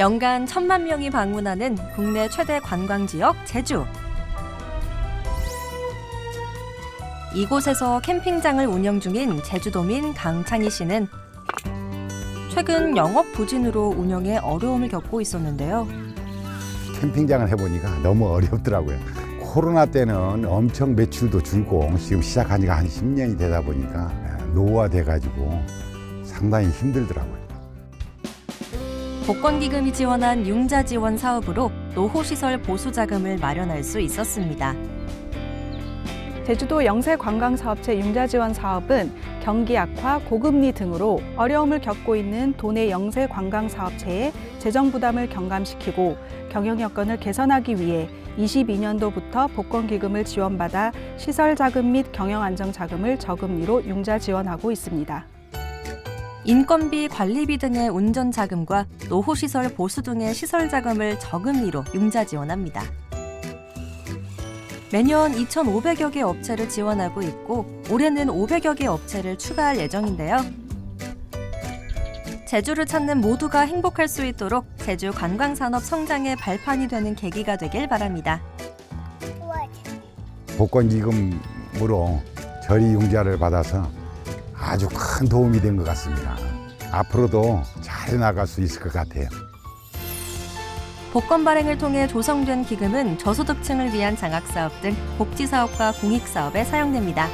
연간 천만 명이 방문하는 국내 최대 관광 지역 제주. 이곳에서 캠핑장을 운영 중인 제주도민 강창희 씨는 최근 영업 부진으로 운영에 어려움을 겪고 있었는데요. 캠핑장을 해보니까 너무 어렵더라고요. 코로나 때는 엄청 매출도 줄고 지금 시작한 지가 한 10년이 되다 보니까 노화돼가지고 상당히 힘들더라고요. 복권기금이 지원한 융자 지원 사업으로 노후시설 보수 자금을 마련할 수 있었습니다. 제주도 영세관광사업체 융자지원 사업은 경기 악화, 고금리 등으로 어려움을 겪고 있는 도내 영세관광사업체의 재정 부담을 경감시키고 경영 여건을 개선하기 위해 22년도부터 복권기금을 지원받아 시설 자금 및 경영 안정 자금을 저금리로 융자 지원하고 있습니다. 인건비, 관리비 등의 운전 자금과 노후시설 보수 등의 시설 자금을 저금리로 융자 지원합니다. 매년 2,500여 개 업체를 지원하고 있고 올해는 500여 개 업체를 추가할 예정인데요. 제주를 찾는 모두가 행복할 수 있도록 제주 관광산업 성장의 발판이 되는 계기가 되길 바랍니다. 복권 기금으로 저리 융자를 받아서 아주 큰 도움이 된 것 같습니다. 앞으로도 잘 나갈 수 있을 것 같아요. 복권 발행을 통해 조성된 기금은 저소득층을 위한 장학사업 등 복지사업과 공익사업에 사용됩니다.